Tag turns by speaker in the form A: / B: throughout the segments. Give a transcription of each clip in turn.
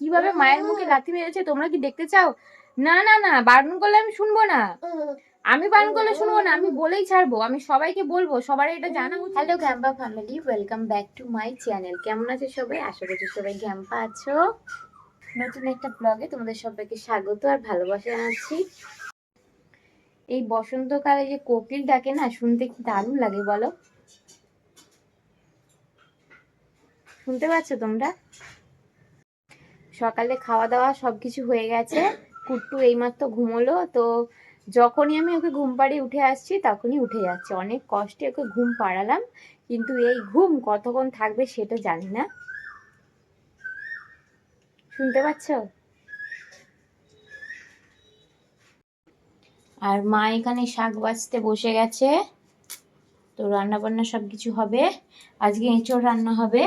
A: কীভাবে মায়ের মুখে লাথি মেরেছে তোমরা কি দেখতে চাও? না না না বারণ করলে আমি শুনব না। আমি বারণ করলে শুনব না আমি বলেই ছাড়বো আমি সবাইকে বলব সবার এটা জানা hello গ্যাম্পা family welcome back to my channel কেমন আছে সবাই? আশা করছি সবাই গ্যাম্পা আছো। নতুন একটা ব্লগে তোমাদের সবাইকে স্বাগত আর ভালোবাসা জানাচ্ছি। এই বসন্তকালে যে কোকিল ডাকে না শুনতে কি দারুণ লাগে বলো? শুনতে পাচ্ছ তোমরা? সকালে খাওয়া দাওয়া সবকিছু হয়ে গেছে। কুট্টু এইমাত্র ঘুমোলো, তো যখনই আমি ওকে ঘুম পাড়িয়ে উঠে আসছি, তখনই উঠে যাচ্ছে। অনেক কষ্টে ওকে ঘুম পাড়ালাম, কিন্তু এই ঘুম কতক্ষণ থাকবে সেটা জানি না। শুনতে পাচ্ছ? আর মা এখানে শাক বাছতে বসে গেছে। তো রান্না বান্না সব কিছু হবে। আজকে এঁচড় রান্না হবে।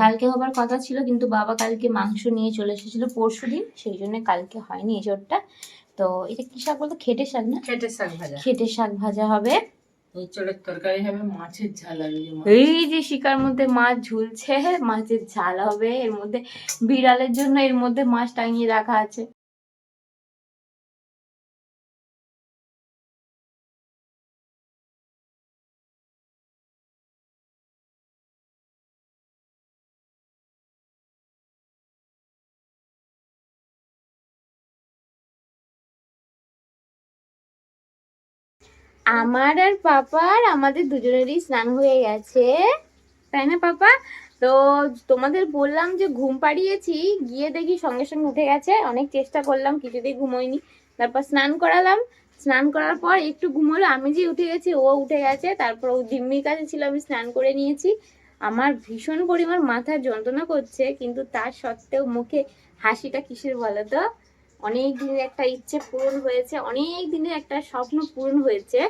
A: কালকে হবার কথা ছিল কিন্তু বাবা কালকে মাংস নিয়ে চলে এসেছিল পরশু দিন সেই জন্য কালকে হয়নি এঁচড়টা। তো এটা কি শাক বলতো? খেটে শাক না?
B: খেটে শাক ভাজা।
A: খেটে শাক ভাজা হবে।
B: এঁচড়ের তরকারি হবে মাছের ঝাল।
A: এই যে শিকার মধ্যে মাছ ঝুলছে মাছের ঝাল হবে। এর মধ্যে বিড়ালের জন্য এর মধ্যে মাছ টাঙিয়ে রাখা আছে। আমার আর পাপার আমাদের দুজনেরই স্নান হয়ে গেছে। তাই না, পাপা? তো তোমাদের বললাম যে ঘুম পাড়িয়েছি, গিয়ে দেখি সঙ্গে সঙ্গে উঠে গেছে। অনেক চেষ্টা করলাম, কিছুতেই ঘুমোয়নি। তারপর স্নান করালাম। স্নান করার পর একটু ঘুমোলো। আমি যে উঠে গেছি, ও উঠে গেছে। তারপর ও দিম্মির কাছে ছিল, আমি স্নান করে নিয়েছি। আমার ভীষণ পরিমাণ মাথা যন্ত্রণা করছে, কিন্তু তার সত্ত্বেও মুখে হাসিটা কিসের বলো তো অনেক দিনের একটা ইচ্ছে পূরণ হয়েছে, অনেক দিনের একটা স্বপ্ন পূরণ হয়েছে।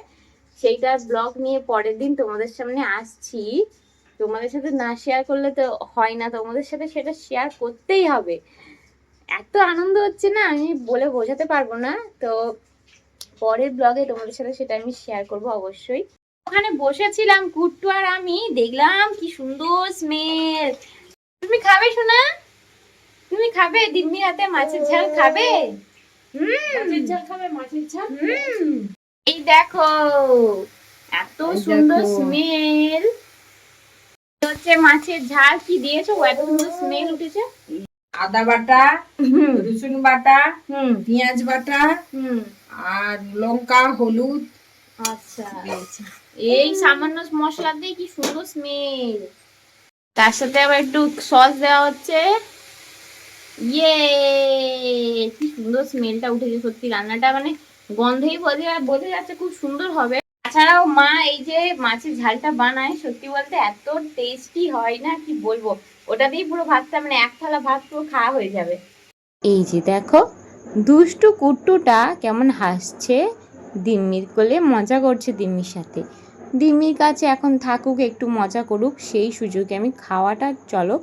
A: সেইটার ব্লগ নিয়ে পরের দিন তোমাদের সামনে আসছি। তোমাদের সাথে না শেয়ার করলে তো হয় না, তোমাদের সাথে সেটা শেয়ার করতেই হবে। এত আনন্দ হচ্ছে না, আমি বলে বোঝাতে পারব না। তো পরের ব্লগে তোমাদের সাথে সেটা আমি শেয়ার করব অবশ্যই। ওখানে বসেছিলাম, কুট্টু আর আমি, দেখলাম কি সুন্দর স্মেল তুমি খাবে শোনা তুমি খাবে? দিম্মি হাতে মাছের ঝাল খাবে?
B: মাছের ঝাল খাবে? মাছের ঝাল?
A: এই দেখো এত সুন্দর স্মেল হচ্ছে মাছের ঝাল। কি দিয়েছ? এত সুন্দর স্মেল উঠেছে।
B: আদা বাটা রসুন বাটা
A: হুম।
B: পেঁয়াজ বাটা
A: হুম।
B: আর লঙ্কা হলুদ।
A: আচ্ছা। এই সামান্য মশলা দিয়ে কি সুন্দর স্মেল তার সাথে আবার একটু সস দেওয়া হচ্ছে। ইয়ে কি সুন্দর স্মেলটা উঠেছে, সত্যি রান্নাটা মানে গন্ধেই বোঝা বোঝা যাচ্ছে খুব সুন্দর হবে। তাছাড়াও মা এই যে মাছের ঝালটা বানায়, সত্যি বলতে এত টেস্টি হয় না, কি বলব? ওটা দিয়ে পুরো ভাতটা মানে এক থালা ভাত পুরো খাওয়া হয়ে যাবে। এই যে দেখো, দুষ্টু কুট্টুটা কেমন হাসছে, দিম্মির কোলে মজা করছে দিম্মির সাথে। দিম্মির কাছে এখন থাকুক, একটু মজা করুক, সেই সুযোগে আমি খাওয়াটা, চলো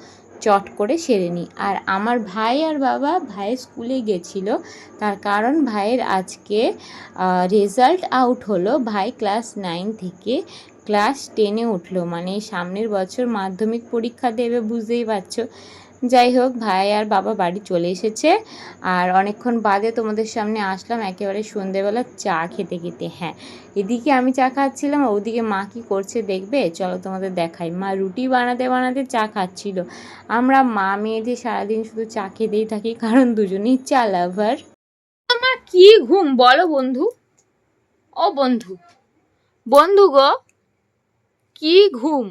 A: চট করে সেরে নিই। আর আমার ভাই আর বাবা ভাই স্কুলে গেছিল। তার কারণ ভাইয়ের আজকে রেজাল্ট আউট হলো। ভাই ক্লাস নাইন থেকে ক্লাস টেনে উঠল। মানে সামনের বছর মাধ্যমিক পরীক্ষা দেবে বুঝতেই পারছ। যাই হোক, ভাই আর বাবা বাড়ি চলে এসেছে। আর অনেকক্ষণ বাদে তোমাদের সামনে আসলাম একেবারে সন্ধেবেলা চা খেতে খেতে হ্যাঁ। এদিকে আমি চা খাচ্ছিলাম ওদিকে মা কি করছে দেখবে? চলো তোমাদের দেখাই। মা রুটি বানাতে বানাতে চা খাচ্ছিল। আমরা মা মেয়েদের সারাদিন শুধু চা খেতেই থাকি, কারণ দুজনেই চা লাভার। আমার কি ঘুম? বলো বন্ধু। ও বন্ধু। বন্ধু গো, কি ঘুম?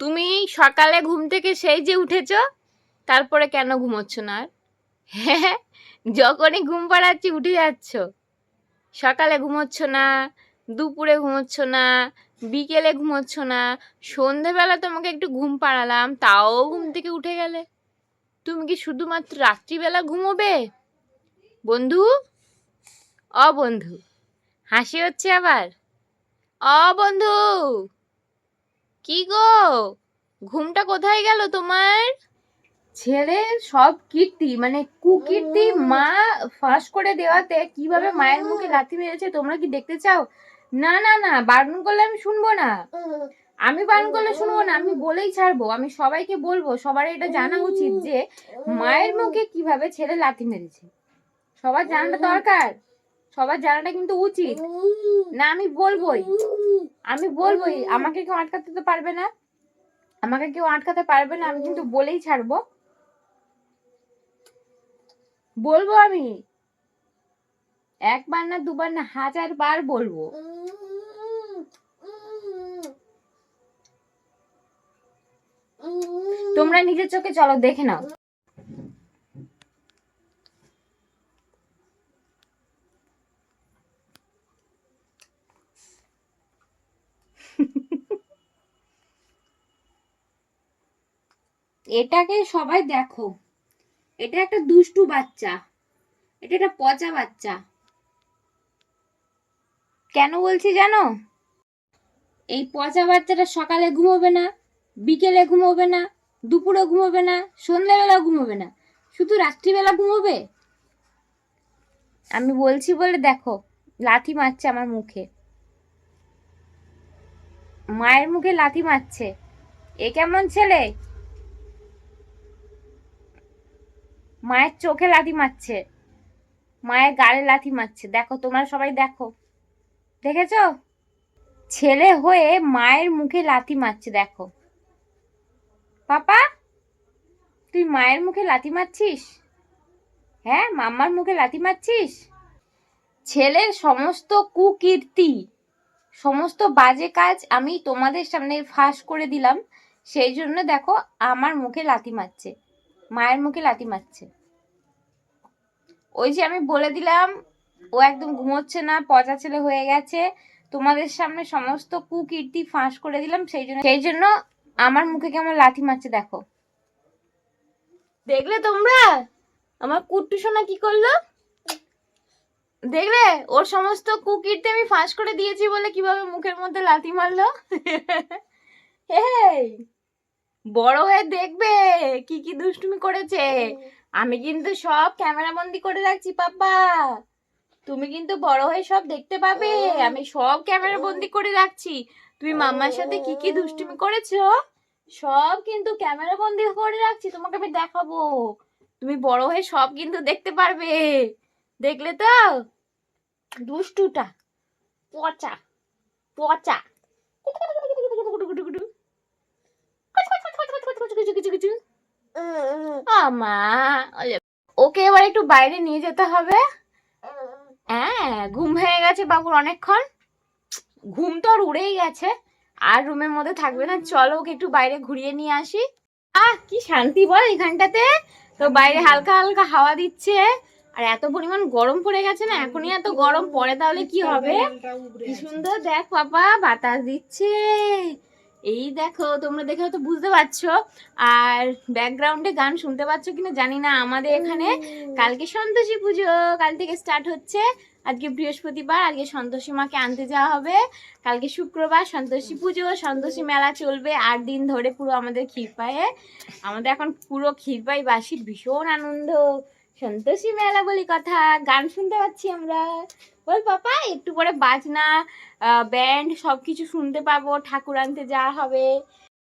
A: তুমি সকালে ঘুম থেকে সেই যে উঠেছ? তারপরে কেন ঘুমোচ্ছ না আর? হ্যাঁ যখনই ঘুম পাড়াচ্ছি উঠে যাচ্ছ। সকালে ঘুমোচ্ছ না, দুপুরে ঘুমোচ্ছ না, বিকেলে ঘুমোচ্ছ না, সন্ধেবেলা তোমাকে একটু ঘুম পাড়ালাম, তাও ঘুম থেকে উঠে গেলে। তুমি কি শুধুমাত্র রাত্রিবেলা ঘুমোবে? বন্ধু? অ বন্ধু হাসি হচ্ছে আবার? অ বন্ধু কি গো? ঘুমটা কোথায় গেল তোমার? ছেলে সব কীর্তি মানে কুকীর্তি মা ফাঁস করে দেওয়াতে কীভাবে মায়ের মুখে লাথি মেরেছে তোমরা কি দেখতে চাও? না না না বারণ করলে আমি শুনব না। আমি বারণ করলে শুনব না আমি বলেই ছাড়বো আমি সবাইকে বলব সবার এটা জানা উচিত যে মায়ের মুখে কীভাবে ছেলে লাথি মেরেছে। সবার জানাটা দরকার সবার জানাটা কিন্তু উচিত। না আমি বলবোই। আমি বলবোই আমাকে কেউ আটকাতে তো পারবে না। আমাকে কেউ আটকাতে পারবে না আমি কিন্তু বলেই ছাড়বো। বলব আমি? একবার না দুবার না হাজার বার বলব। তোমরা নিজের চোখে চলো, দেখে নাও। এটাকে সবাই দেখো। এটা একটা দুষ্টু বাচ্চা। এটা একটা পচা বাচ্চা। কেন বলছি জানো? এই পচা বাচ্চাটা সকালে ঘুমোবে না, বিকেলে ঘুমোবে না, দুপুরে ঘুমোবে না, সন্ধ্যাবেলা ঘুমোবে না। শুধু রাত্রিবেলা ঘুমোবে? আমি বলছি বলে দেখো, লাথি মারছে আমার মুখে। মায়ের মুখে লাথি মারছে। এ কেমন ছেলে? মায়ের চোখে লাথি মারছে। মায়ের গালে লাথি মারছে। দেখো, তোমরা সবাই দেখো। দেখেছ? ছেলে হয়ে মায়ের মুখে লাথি মারছে, দেখো। পাপা, তুই মায়ের মুখে লাথি মারছিস? হ্যাঁ মাম্মার মুখে লাথি মারছিস? ছেলের সমস্ত কুকীর্তি, সমস্ত বাজে কাজ আমি তোমাদের সামনে ফাঁস করে দিলাম। সেই জন্য দেখো, আমার মুখে লাথি মারছে। মায়ের মুখে লাথি মারছে। ওই যে আমি বলে দিলাম ও একদম ঘুমোচ্ছে না পচা ছেলে হয়ে গেছে। তোমাদের সামনে সমস্ত কুকীর্তি ফাঁস করে দিলাম সেই জন্য সেই জন্য আমার মুখে কেমন লাথি মারছে দেখো। দেখলে তোমরা? আমার কুট্টু সোনা কি করল? দেখলে? ওর সমস্ত কুকীর্তি আমি ফাঁস করে দিয়েছি বলে কীভাবে মুখের মধ্যে লাথি মারলো? বড় হয়ে দেখবে কি কি দুষ্টুমি করেছে। আমি কিন্তু সব ক্যামেরা বন্দি করে রাখছি পাপা তুমি কিন্তু বড় হয়ে সব দেখতে পাবে। আমি সব ক্যামেরা বন্দি করে রাখছি। তুমি মাম্মার সাথে কি কি দুষ্টুমি করেছ? সব কিন্তু ক্যামেরা বন্দি করে রাখছি তোমাকে আমি দেখাবো। তুমি বড় হয়ে সব কিন্তু দেখতে পারবে। দেখলে তো? দুষ্টুটা। পচা। পচা। আমা ওকে এবার একটু বাইরে নিয়ে যেতে হবে। হ্যাঁ ঘুম হয়ে গেছে বাবুর অনেকক্ষণ। ঘুম তো আর উড়েই গেছে। আর রুমের মধ্যে থাকবে না। চলো ওকে একটু বাইরে ঘুরিয়ে নিয়ে আসি। আহ, কি শান্তি বল এখানটাতে। তো বাইরে হালকা হালকা হাওয়া দিচ্ছে। আর এত পরিমাণ গরম পড়ে গেছে না, এখনই এত গরম। পড়ে তাহলে কি হবে? কি সুন্দর, দেখ পাপা বাতাস দিচ্ছে। এই দেখো তোমরা দেখে হয়তো বুঝতে পারছ। আর ব্যাকগ্রাউন্ডে গান শুনতে পাচ্ছ কিনা জানি না। আমাদের এখানে কালকে সন্তোষী পুজো কাল থেকে স্টার্ট হচ্ছে। আজকে বৃহস্পতিবার আজকে সন্তোষী মাকে আনতে যাওয়া হবে। কালকে শুক্রবার সন্তোষী পুজো সন্তোষী মেলা চলবে আট দিন ধরে পুরো আমাদের ক্ষীরপায়ে আমাদের এখন পুরো ক্ষীরপাই বাসির ভীষণ আনন্দ। সন্তোষী মেলা বলি কথা, গান শুনতে পাচ্ছি আমরা। বল পাপা, একটু পরে বাজনা ব্যান্ড সব কিছু শুনতে পাবো, ঠাকুর আনতে যাওয়া হবে।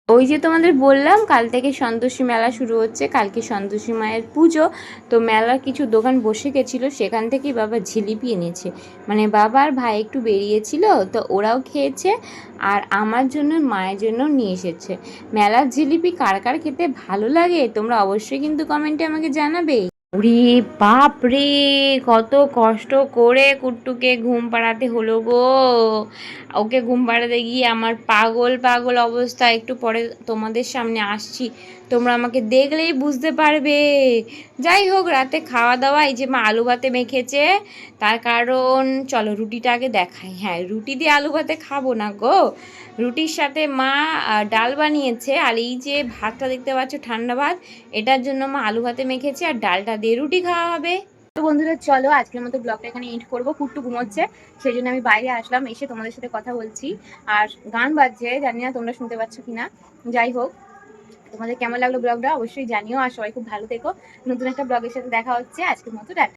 A: ওই যে তোমাদের বললাম, কাল থেকে সন্তোষী মেলা শুরু হচ্ছে, কালকে সন্তোষী মায়ের পুজো। তো মেলার কিছু দোকান বসে গেছিল, সেখান থেকেই বাবা জিলিপি এনেছে। মানে বাবার ভাই একটু বেরিয়েছিল, তো ওরাও খেয়েছে, আর আমার জন্য মায়ের জন্য নিয়ে এসেছে। মেলার জিলিপি কার কার খেতে ভালো লাগে, তোমরা অবশ্যই কিন্তু কমেন্টে আমাকে জানাবে। ওরে বাপ রে কত কষ্ট করে কুট্টুকে ঘুম পাড়াতে হলো গো। ওকে ঘুম পাড়াতে গিয়ে আমার পাগল পাগল অবস্থা। একটু পরে তোমাদের সামনে আসছি। তোমরা আমাকে দেখলেই বুঝতে পারবে। যাই হোক, রাতে খাওয়া দাওয়া এই যে মা আলু ভাতে মেখেছে, তার কারণ চলো রুটিটা আগে দেখাই। হ্যাঁ রুটি দিয়ে আলু ভাতে খাব না গো। রুটির সাথে মা ডাল বানিয়েছে, আর এই যে ভাতটা দেখতে পাচ্ছ, ঠান্ডা ভাত এটার জন্য মা আলু ভাতে মেখেছি আর ডালটা দিয়ে রুটি খাওয়া হবে। তো বন্ধুরা, চলো আজকের মতো ব্লগটা এখানে এন্ড করব। কুট্টু ঘুমোচ্ছে, সেই জন্য আমি বাইরে আসলাম, এসে তোমাদের সাথে কথা বলছি। আর গান বাজছে, জানি না তোমরা শুনতে পাচ্ছ কিনা। যাই হোক, তোমাদের কেমন লাগল ব্লগটা অবশ্যই জানিও, আর সবাই খুব ভালো থেকো। নতুন একটা ব্লগের সাথে দেখা হচ্ছে। আজকের মতো